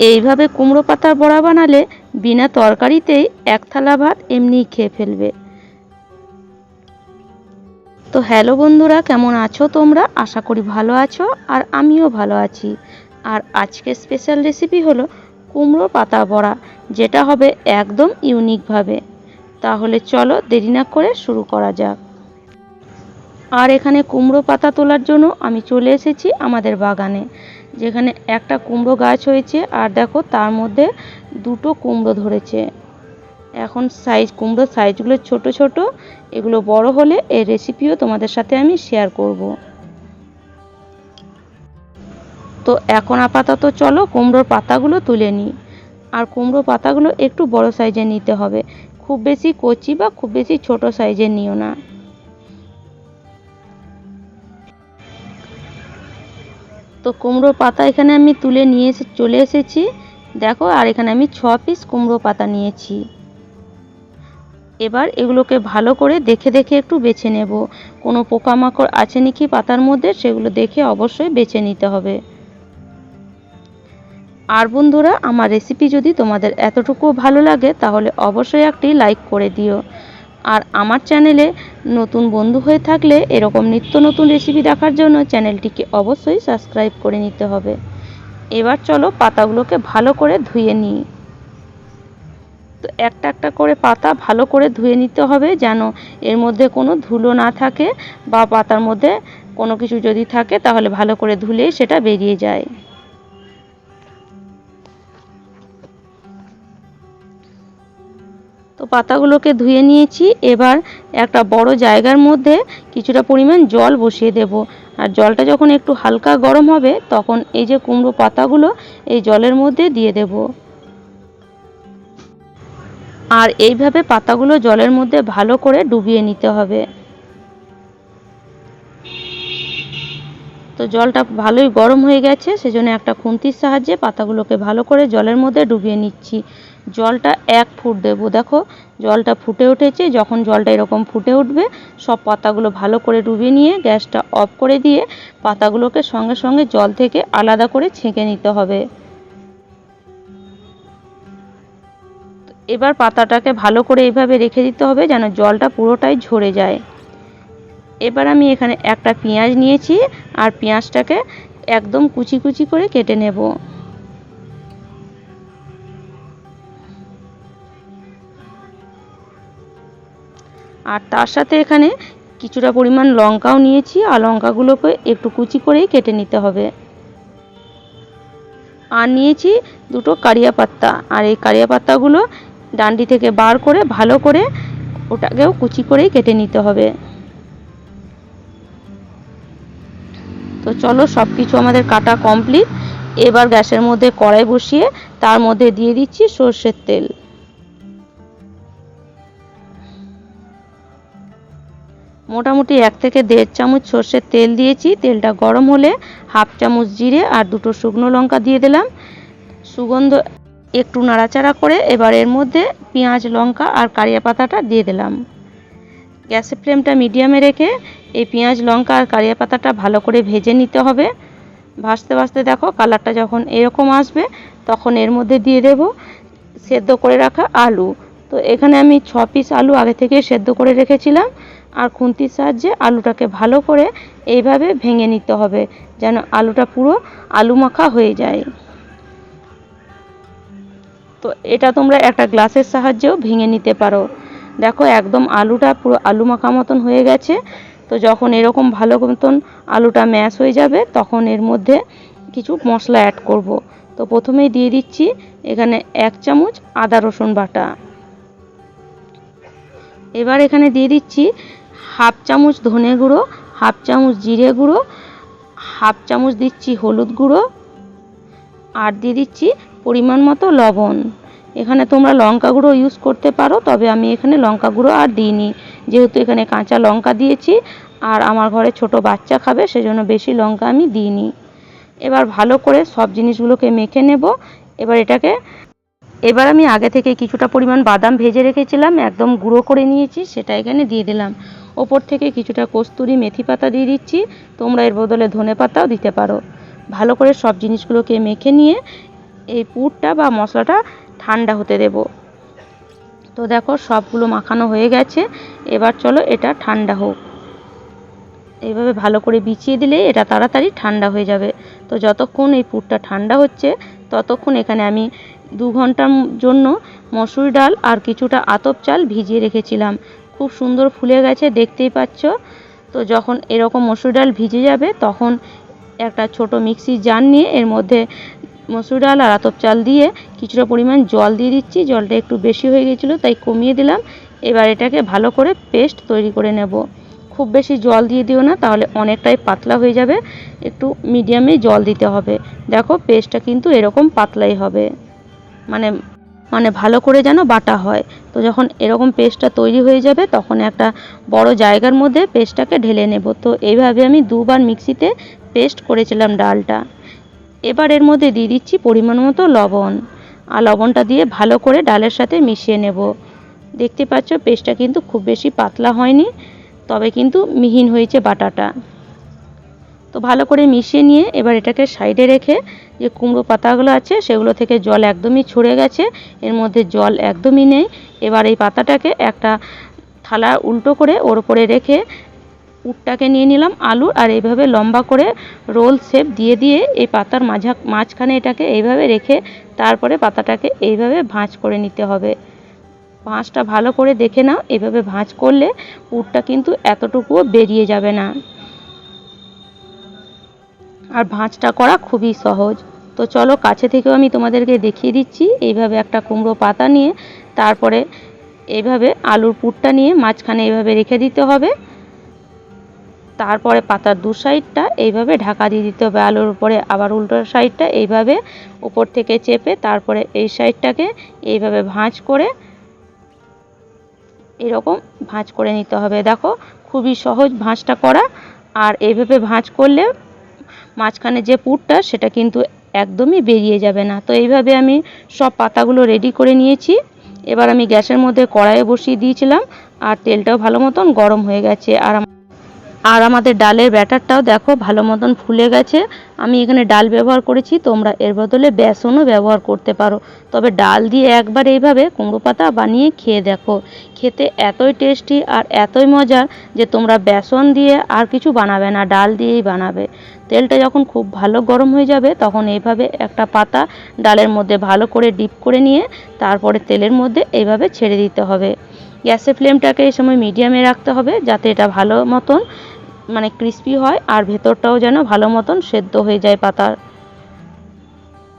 এইভাবে কুমড়ো পাতার বড়া বানালে বিনা তরকারিতেই এক থালা ভাত এমনিই খেয়ে ফেলবে। তো হ্যালো বন্ধুরা, কেমন আছো তোমরা? আশা করি ভালো আছো আর আমিও ভালো আছি। আর আজকে স্পেশাল রেসিপি হলো কুমড়ো পাতা বড়া, যেটা হবে একদম ইউনিকভাবে তাহলে চলো দেরি না করে শুরু করা যাক। আর এখানে কুমড়ো পাতা তোলার জন্য আমি চলে এসেছি আমাদের বাগানে। যেখানে একটা কুমড়ো গাছ হয়েছে আর দেখো তার মধ্যে দুটো কুমড়ো ধরেছে। এখন সাইজ কুমড়োর সাইজগুলো ছোট ছোট, এগুলো বড় হলে এই রেসিপিও তোমাদের সাথে আমি শেয়ার করব। তো এখন আপাতত চলো কুমড়োর পাতাগুলো তুলে নিই। আর কুমড়ো পাতাগুলো একটু বড় সাইজের নিতে হবে। খুব বেশি কচি বা খুব বেশি ছোট সাইজের নিও না। তো কুমড়ো পাতা এখানে আমি তুলে নিয়ে এসে চলে এসেছি। দেখো, আর এখানে আমি ছ পিস কুমড়ো পাতা নিয়েছি। এবার এগুলোকে ভালো করে দেখে দেখে একটু বেছে নেব। কোনো পোকামাকড় আছে নাকি পাতার মধ্যে, সেগুলো দেখে অবশ্যই বেছে নিতে হবে। আর বন্ধুরা, আমার রেসিপি যদি তোমাদের এতটুকু ভালো লাগে, তাহলে অবশ্যই একটি লাইক করে দিও। আর আমার চ্যানেলে নতুন বন্ধু হয়ে থাকলে এরকম নিত্য নতুন রেসিপি দেখার জন্য চ্যানেলটিকে অবশ্যই সাবস্ক্রাইব করে নিতে হবে। এবার চলো পাতাগুলোকে ভালো করে ধুয়ে নিই। তো একটা একটা করে পাতা ভালো করে ধুয়ে নিতে হবে যেন এর মধ্যে কোনো ধুলো না থাকে বা পাতার মধ্যে কোনো কিছু যদি থাকে তাহলে ভালো করে ধুলেই সেটা বেরিয়ে যায়। তো পাতাগুলোকে ধুয়ে নিয়েছি। এবার একটা বড় জায়গার মধ্যে কিছুটা পরিমাণ জল বসিয়ে দেব। আর জলটা যখন একটু হালকা গরম হবে, তখন এই যে কুমড়ো পাতাগুলো, এই জলের মধ্যে দিয়ে দেব। আর এইভাবে পাতাগুলো জলের মধ্যে ভালো করে ডুবিয়ে নিতে হবে। তো জলটা ভালোই গরম হয়ে গেছে, সেজন্য একটা খুন্তির সাহায্যে পাতাগুলোকে ভালো করে জলের মধ্যে ডুবিয়ে নিচ্ছি। জলটা এক ফুট দেবো। দেখো, জলটা ফুটে উঠেছে। যখন জলটা এরকম ফুটে উঠবে, সব পাতাগুলো ভালো করে ডুবিয়ে নিয়ে গ্যাসটা অফ করে দিয়ে পাতাগুলোকে সঙ্গে সঙ্গে জল থেকে আলাদা করে ছেঁকে নিতে হবে। এবার পাতাটাকে ভালো করে এইভাবে রেখে দিতে হবে যেন জলটা পুরোটাই ঝরে যায়। এবার আমি এখানে একটা পেঁয়াজ নিয়েছি, আর পেঁয়াজটাকে একদম কুচি কুচি করে কেটে নেব। আর তার সাথে এখানে কিছুটা পরিমাণ লঙ্কাও নিয়েছি, আর লঙ্কাগুলোকে একটু কুচি করেই কেটে নিতে হবে। আর নিয়েছি দুটো কারিয়া পাত্তা আর এই কারিয়া পাত্তাগুলো ডান্ডি থেকে বার করে ভালো করে ওটাকেও কুচি করেই কেটে নিতে হবে। তো চলো সব কিছু আমাদের কাটা কমপ্লিট। এবার গ্যাসের মধ্যে কড়াই বসিয়ে তার মধ্যে দিয়ে দিচ্ছি সর্ষের তেল। মোটামুটি এক থেকে দেড় চামচ সর্ষের তেল দিয়েছি। তেলটা গরম হলে হাফ চামচ জিরে আর দুটো শুকনো লঙ্কা দিয়ে দিলাম। সুগন্ধ একটু নাড়াচাড়া করে এবার এর মধ্যে পেঁয়াজ, লঙ্কা আর কারিয়া পাতাটা দিয়ে দিলাম। গ্যাসের ফ্লেমটা মিডিয়ামে রেখে এই পেঁয়াজ, লঙ্কা আর কারিয়া পাতাটা ভালো করে ভেজে নিতে হবে। ভাজতে ভাজতে দেখো কালারটা যখন এরকম আসবে, তখন এর মধ্যে দিয়ে দেব সেদ্ধ করে রাখা আলু। তো এখানে আমি ছ পিস আলু আগে থেকে সেদ্ধ করে রেখেছিলাম। আর খুন্তির সাহায্যে আলুটাকে ভালো করে এইভাবে ভেঙে নিতে হবে, যেন আলুটা পুরো আলু মাখা হয়ে যায়। তো এটা তোমরা একটা গ্লাসের সাহায্যেও ভেঙে নিতে পারো। দেখো, একদম আলুটা পুরো আলু মাখা মতন হয়ে গেছে। তো যখন এরকম ভালো মতন আলুটা ম্যাশ হয়ে যাবে, তখন এর মধ্যে কিছু মশলা অ্যাড করব। তো প্রথমেই দিয়ে দিচ্ছি এখানে এক চামচ আদা রসুন বাটা। এবার এখানে দিয়ে দিচ্ছি হাফ চামচ ধনে গুঁড়ো, হাফ চামচ জিরে গুঁড়ো, হাফ চামচ দিচ্ছি হলুদ গুঁড়ো আর দিয়ে দিচ্ছি পরিমাণ মতো লবণ। এখানে তোমরা লঙ্কা গুঁড়ো ইউজ করতে পারো, তবে আমি এখানে লঙ্কা গুঁড়ো আর দিইনি। যেহেতু এখানে কাঁচা লঙ্কা দিয়েছি আর আমার ঘরে ছোট বাচ্চা খাবে, সেজন্য বেশি লঙ্কা আমি দিইনি। এবার ভালো করে সব জিনিসগুলোকে মেখে নেব। এবার এটাকে, এবার আমি আগে থেকে কিছুটা পরিমাণ বাদাম ভেজে রেখেছিলাম, একদম গুঁড়ো করে নিয়েছি, সেটা এখানে দিয়ে দিলাম। ওপর থেকে কিছুটা কস্তুরি মেথি পাতা দিয়ে দিচ্ছি। তোমরা এর বদলে ধনে পাতাও দিতে পারো। ভালো করে সব জিনিসগুলোকে মেখে নিয়ে এই পুরটা বা মশলাটা ঠান্ডা হতে দেব। তো দেখো সবগুলো মাখানো হয়ে গেছে। এবার চলো এটা ঠান্ডা হোক। এইভাবে ভালো করে বিছিয়ে দিলে এটা তাড়াতাড়ি ঠান্ডা হয়ে যাবে। তো যতক্ষণ এই পুরটা ঠান্ডা হচ্ছে, ততক্ষণ এখানে আমি দু ঘণ্টার জন্য মসুর ডাল আর কিছুটা আতপ চাল ভিজিয়ে রেখেছিলাম। খুব সুন্দর ফুলে গেছে, দেখতেই পাচ্ছ। তো যখন এরকম মসুর ডাল ভিজে যাবে, তখন একটা ছোট মিক্সির জার নিয়ে এর মধ্যে মসুর ডাল আর আতপ চাল দিয়ে কিছুটা পরিমাণ জল দিয়ে দিচ্ছি। জলটা একটু বেশি হয়ে গেছিল, তাই কমিয়ে দিলাম। এবার এটাকে ভালো করে পেস্ট তৈরি করে নেব। খুব বেশি জল দিয়ে দিও না, তাহলে অনেকটাই পাতলা হয়ে যাবে। একটু মিডিয়ামে জল দিতে হবে। দেখো, পেস্টটা কিন্তু এরকম পাতলাই হবে। মানে মানে ভালো করে যেন বাটা হয়। তো যখন এরকম পেস্টটা তৈরি হয়ে যাবে, তখন একটা বড় জায়গার মধ্যে পেস্টটাকে ঢেলে নেব। তো এইভাবে আমি দুবার মিক্সিতে পেস্ট করেছিলাম ডালটা। এবার এর মধ্যে দিয়ে দিচ্ছি পরিমাণ মতো লবণ। আর লবণটা দিয়ে ভালো করে ডালের সাথে মিশিয়ে নেব। দেখতে পাচ্ছ পেস্টটা কিন্তু খুব বেশি পাতলা হয়নি, তবে কিন্তু মিহিন হয়েছে বাটাটা। তো ভালো করে মিশিয়ে নিয়ে এবার এটাকে সাইডে রেখে যে কুমড়ো পাতাগুলো আছে সেগুলো থেকে জল একদমই ছড়ে গেছে, এর মধ্যে জল একদমই নেই। এবার এই পাতাটাকে একটা থালা উল্টো করে ওর উপরে রেখে পুরটাকে নিয়ে নিলাম আলু, আর এইভাবে লম্বা করে রোল শেপ দিয়ে দিয়ে এই পাতার মাঝা, মাঝখানে এটাকে এইভাবে রেখে তারপরে পাতাটাকে এইভাবে ভাঁজ করে নিতে হবে। ভাঁজটা ভালো করে দেখে নাও, এভাবে ভাঁজ করলে পুরটা কিন্তু এতটুকুও বেরিয়ে যাবে না। আর ভাঁজটা করা খুবই সহজ। তো চলো কাছে থেকেও আমি তোমাদেরকে দেখিয়ে দিচ্ছি, এইভাবে একটা কুমড়ো পাতা নিয়ে, তারপরে এইভাবে আলুর পুরটা নিয়ে মাঝখানে এইভাবে রেখে দিতে হবে। তারপরে পাতার দু সাইডটা এইভাবে ঢাকা দিয়ে দিতে হবে, আলুর উপরে আবার উল্টো সাইডটা এইভাবে উপর থেকে চেপে তারপরে এই সাইডটাকে এইভাবে ভাঁজ করে এরকম ভাঁজ করে নিতে হবে। দেখো, খুবই সহজ ভাঁজটা করা। আর এইভাবে ভাঁজ করলে মাঝখানে যে পুরটা, সেটা কিন্তু একদমই বেরিয়ে যাবে না। তো এইভাবে আমি সব পাতাগুলো রেডি করে নিয়েছি। এবার আমি গ্যাসের মধ্যে কড়াইয়ে বসিয়ে দিয়েছিলাম, আর তেলটাও ভালো মতন গরম হয়ে গেছে। আর আর আমাদের ডালের ব্যাটারটাও দেখো ভালো মতন ফুলে গেছে। আমি এখানে ডাল ব্যবহার করেছি, তোমরা এর বদলে বেসনও ব্যবহার করতে পারো। তবে ডাল দিয়ে একবার এইভাবে কুমড়ো পাতা বানিয়ে খেয়ে দেখো। খেতে এতই টেস্টি আর এতই মজার যে তোমরা বেসন দিয়ে আর কিছু বানাবে না, ডাল দিয়েই বানাবে। তেলটা যখন খুব ভালো গরম হয়ে যাবে, তখন এইভাবে একটা পাতা ডালের মধ্যে ভালো করে ডিপ করে নিয়ে তারপরে তেলের মধ্যে এইভাবে ছেড়ে দিতে হবে। গ্যাসের ফ্লেমটাকে এই সময় মিডিয়ামে রাখতে হবে যাতে এটা ভালো মতন মানে ক্রিস্পি হয় আর ভেতরটাও যেন ভালো মতন সেদ্ধ হয়ে যায় পাতার।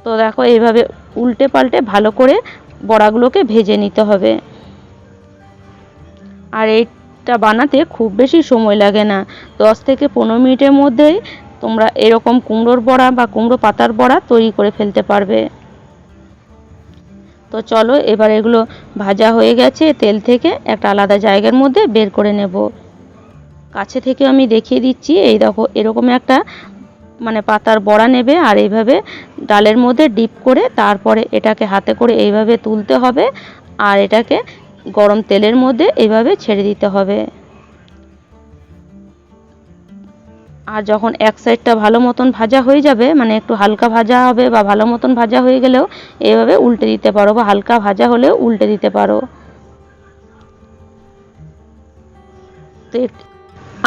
তো দেখো এইভাবে উল্টে পাল্টে ভালো করে বড়াগুলোকে ভেজে নিতে হবে। আর এইটা বানাতে খুব বেশি সময় লাগে না। দশ থেকে পনেরো মিনিটের মধ্যেই তোমরা এরকম কুমড়োর বড়া বা কুমড়ো পাতার বড়া তৈরি করে ফেলতে পারবে। তো চলো, এবার এগুলো ভাজা হয়ে গেছে, তেল থেকে একটা আলাদা জায়গার মধ্যে বের করে নেব। কাছে থেকে আমি দেখিয়ে দিচ্ছি, এই দেখো, এরকম একটা মানে পাতার বড়া নেবে, আর এইভাবে ডালের মধ্যে ডিপ করে তারপরে এটাকে হাতে করে এইভাবে তুলতে হবে, আর এটাকে গরম তেলের মধ্যে এইভাবে ছেড়ে দিতে হবে। আর যখন এক সাইডটা ভালো মতন ভাজা হয়ে যাবে মানে একটু হালকা ভাজা হবে বা ভালো মতন ভাজা হয়ে গেলেও এইভাবে উল্টে দিতে পারো বা হালকা ভাজা হলেও উল্টে দিতে পারো।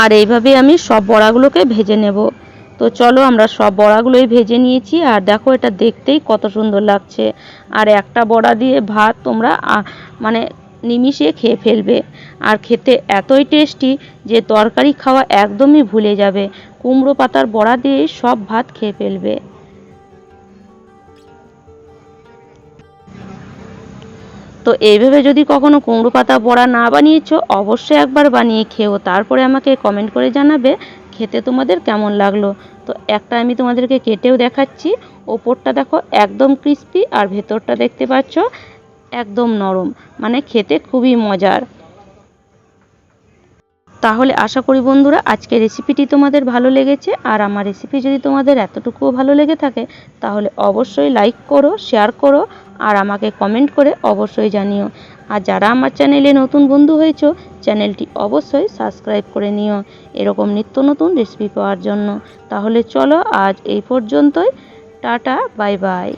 আর এইভাবে আমি সব বড়াগুলোকে ভেজে নেব। তো চলো আমরা সব বড়াগুলোই ভেজে নিয়েছি আর দেখো এটা দেখতেই কত সুন্দর লাগছে। আর একটা বড়া দিয়ে ভাত তোমরা মানে নিমিষে খেয়ে ফেলবে। খেতে এতই টেস্টি যে তরকারি খাওয়া একদমই ভুলে যাবে। কুমড়ো পাতার বড়া দিয়ে সব ভাত খেয়ে ফেলবে। তো এইভাবে যদি কখনো কুমড়ো পাতা, বড়া না বানিয়েছো, অবশ্যই একবার বানিয়ে খেও তারপরে আমাকে কমেন্ট করে জানাবে, খেতে তোমাদের কেমন লাগল। তো একটা আমি তোমাদেরকে কেটেও দেখাচ্ছি। ওপরটা দেখো একদম ক্রিস্পি আর ভেতরটা দেখতে পাচ্ছ একদম নরম। মানে খেতে খুবই মজার। তাহলে আশা করি বন্ধুরা আজকে রেসিপিটি তোমাদের ভালো লেগেছে। আর আমার রেসিপি যদি তোমাদের এতটুকুও ভালো লেগে থাকে, তাহলে অবশ্যই লাইক করো শেয়ার করো, আর আমাকে কমেন্ট করে অবশ্যই জানিও। আর যারা আমার চ্যানেলে নতুন বন্ধু হয়েছো চ্যানেলটি অবশ্যই সাবস্ক্রাইব করে নিও। এরকম নিত্য নতুন রেসিপি পাওয়ার জন্য। তাহলে চলো আজ এই পর্যন্তই। Tata bye bye